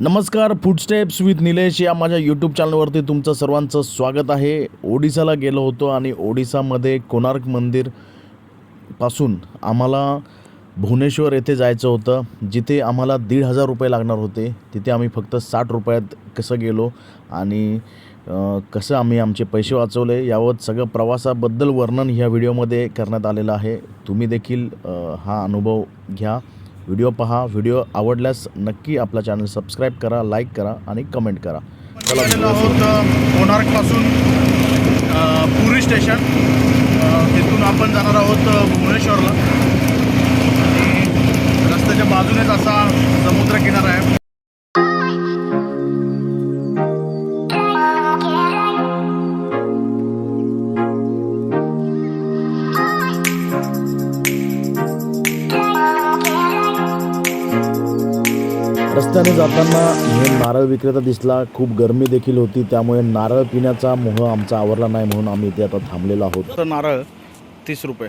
नमस्कार food steps with Nilesh या माझ्या यूट्यूब चॅनलवरती तुमचं सर्वांचं स्वागत आहे. ओडिसाला गेलो होतो आणि ओडिसामध्ये कोणार्क मंदिरपासून आम्हाला भुवनेश्वर येथे जायचं होतं. जिथे आम्हाला दीड हजार रुपये लागणार होते. तिथे आम्ही फक्त साठ रुपयात कसं गेलो आणि कसं आम्ही आमचे पैसे वाचवले यावर सगळं प्रवासाबद्दल वर्णन ह्या व्हिडिओमध्ये करण्यात आलेलं आहे. तुम्ही देखील हा अनुभव घ्या. व्हिडिओ पहा. व्हिडिओ आवडल्यास नक्की आपला चॅनल सबस्क्राईब करा लाईक करा आणि कमेंट करा. चला आहोत कोणार्कपासून पुरी स्टेशन. तिथून आपण जाणार आहोत भुवनेश्वरला. आणि रस्त्याच्या बाजूनेच असा समुद्र किनारा आहे. रस्त्याने जाताना हे नारळ विक्रेता दिसला. खूप गरमी देखील होती. त्यामुळे नारळ पिण्याचा मोह आमचा आवरला नाही म्हणून आम्ही इथे आता थांबलेलो आहोत. तर नारळ तीस रुपये.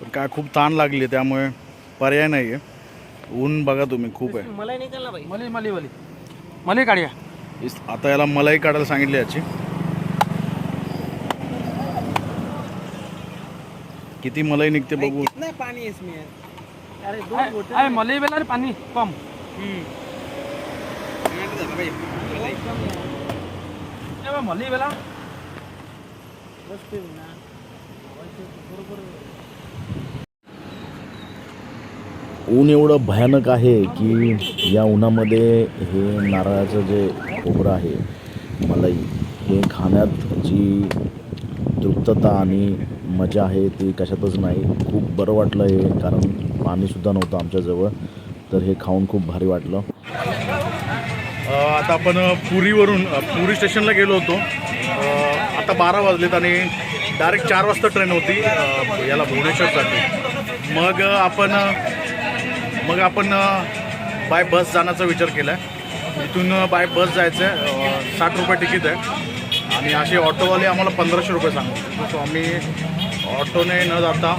पण काय खूप ताण लागली त्यामुळे पर्याय नाही आहे ऊन बघा तुम्ही खूप आहे. मलाई निकालना भाई. मलाई मलाई वाली. मलाई काढूया. इस- आता याला मलाई काढायला सांगितली याची. किती मलाई निघते बघू. कितना पानी है इसमें? अरे दो बोतल अरे मलाई वाला रे पानी कम मलाई बेला. ऊन एवढं भयानक आहे की या उन्हामध्ये हे नारळाचं जे खोबरं आहे मलाई हे खाण्यात जी तृप्तता आणि मजा आहे ती कशातच नाही. खूप बरं वाटलं हे कारण पाणीसुद्धा नव्हतं आमच्याजवळ. तर हे खाऊन खूप भारी वाटलं. आता आपण पुरीवरून पुरी स्टेशनला गेलो होतो. आता बारा वाजलेत आणि डायरेक्ट चार वाजता ट्रेन होती याला भुवनेश्वरसाठी. मग आपण मग आपण बाय बस जाण्याचा विचार केला. आहे इथून बाय बस जायचं आहे साठ रुपये तिकीट आहे. आणि असे ऑटोवाले आम्हाला पंधराशे रुपये सांगतो सो आम्ही ऑटोने न जाता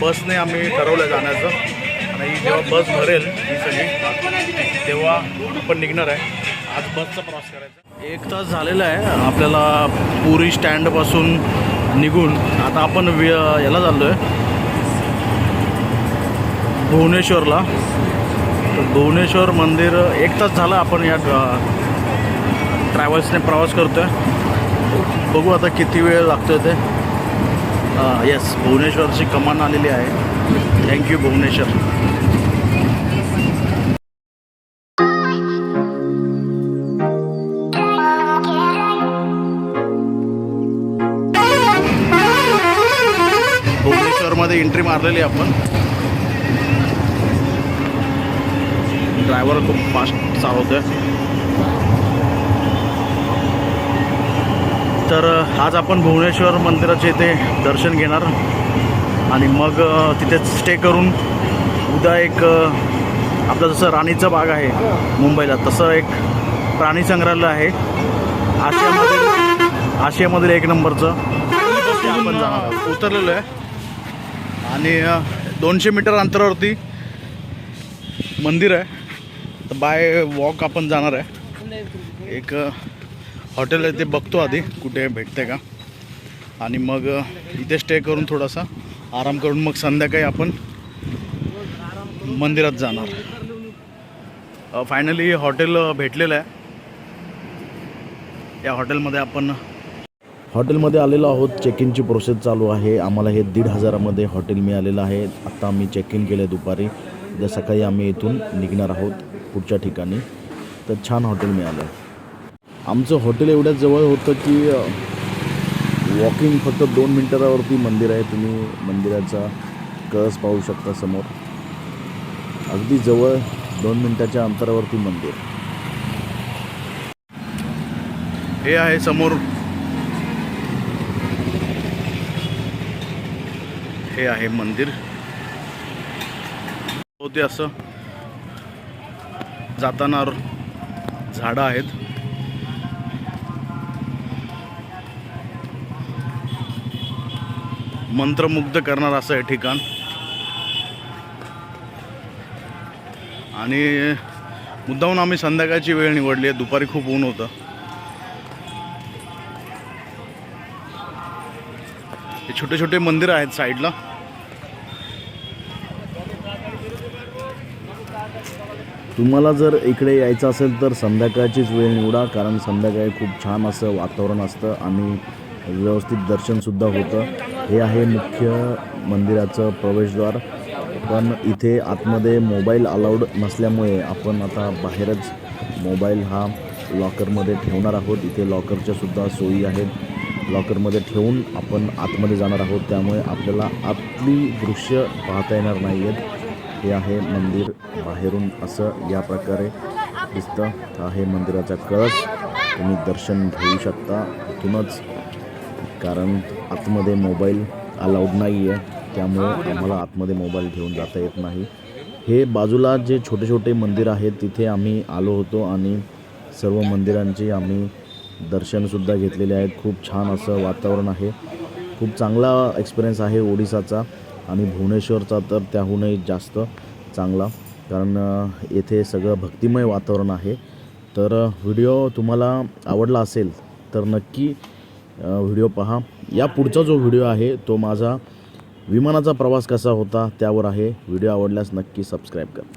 बसने आम्ही ठरवलं जाण्याचं. आणि जेव्हा बस भरेल ही सगळी तेव्हा आपण निघणार आहे. आज बसचा प्रवास करायचा. एक तास झालेला आहे. आपल्याला पुरी स्टँडपासून निघून आता आपण वि याला चाललो आहे भुवनेश्वरला. तर भुवनेश्वर मंदिर एक तास झालं आपण या ट्रॅव्हल्सने प्रवास करतो आहे बघू आता किती वेळ लागतो ते. येस भुवनेश्वरची कमान आलेली आहे. थँक्यू भुवनेश्वर भुवनेश्वरमध्ये एंट्री मारलेली आपण. ड्रायव्हर खूप फास्ट चालवतोय. तर आज आपण भुवनेश्वर मंदिराचे इथे दर्शन घेणार. आणि मग तिथेच स्टे करून उद्या एक आपला आपलं जसं राणीचा बाग आहे मुंबईला तसं एक प्राणी संग्रहालय आहे. आशियामध्ये आशियामधील एक नंबरचं. ते आपण जाणार आहोत. उतरलेलो आहे. आणि दोनशे मीटर अंतरावरती मंदिर आहे. तर बाय वॉक आपण जाणार आहे. एक हॉटेल आहे ते बघतो आधी कुठे भेटते का. आणि मग इथे स्टे करून थोडासा आराम करून मग संध्याकाळी आपण मंदिरात जाणार. फायनली हॉटेल भेटलेलं आहे. या हॉटेलमध्ये आपण हॉटेलमध्ये आलेलो आहोत. चेक इनची प्रोसेस चालू आहे. आम्हाला हे दीड हजारामध्ये हॉटेल मिळालेलं आहे. आत्ता आम्ही चेक इन केलं आहे दुपारी. उद्या सकाळी आम्ही इथून निघणार आहोत पुढच्या ठिकाणी. तर छान हॉटेल मिळालं आमचं हॉटेल एवढ्या जवळ होतं की वॉकिंग फक्त दोन मिनटावरती मंदिर आहे. तुम्ही मंदिराचा कळस पाहू शकता समोर. अगदी जवळ दोन मिनटाच्या अंतरावरती मंदिर. हे आहे समोर. हे आहे मंदिर. होते असं जाताना झाडं आहेत. मंत्रमुग्ध करणार असं हे ठिकाण. आणि मुद्दाहून आम्ही संध्याकाळची वेळ निवडली आहे. दुपारी खूप ऊन होतं. हे छोटे छोटे मंदिर आहेत साईडला. तुम्हाला जर इकडे यायचं असेल तर संध्याकाळचीच वेळ निवडा कारण संध्याकाळी खूप छान असं वातावरण असतं आणि व्यवस्थित दर्शनसुद्धा होतं. हे आहे मुख्य मंदिराचं प्रवेशद्वार. पण इथे आतमध्ये मोबाईल अलाउड नसल्यामुळे आपण आता बाहेरच मोबाईल हा लॉकरमध्ये ठेवणार आहोत. इथे लॉकरच्या सुद्धा सोयी आहेत. लॉकरमध्ये ठेवून आपण आतमध्ये जाणार आहोत. त्यामुळे आपल्याला आतली दृश्य पाहता येणार नाही आहेत हे आहे मंदिर बाहेरून. असं या प्रकारे दिसतं. हा आहे मंदिराचा कळस. तुम्ही दर्शन घेऊ शकता. इथूनच. कारण आतमध्ये मोबाईल अलाउड नाही आहे त्यामुळे आम्हाला आतमध्ये मोबाईल घेऊन जाता येत नाही. हे बाजूला जे छोटे छोटे मंदिर आहेत तिथे आम्ही आलो होतो आणि सर्व मंदिरांची आम्ही दर्शनसुद्धा घेतलेले आहेत. खूप छान असं वातावरण आहे. खूप चांगला एक्सपिरियन्स आहे ओडिसाचा आणि भुवनेश्वरचा तर त्याहूनही जास्त चांगला. कारण येथे सगळं भक्तिमय वातावरण आहे. तर व्हिडिओ तुम्हाला आवडला असेल तर नक्की व्हिडिओ पहा. या पुढचा जो व्हिडिओ आहे तो माझा विमानाचा प्रवास कसा होता त्यावर आहे. व्हिडिओ आवडल्यास नक्की सबस्क्राईब करा.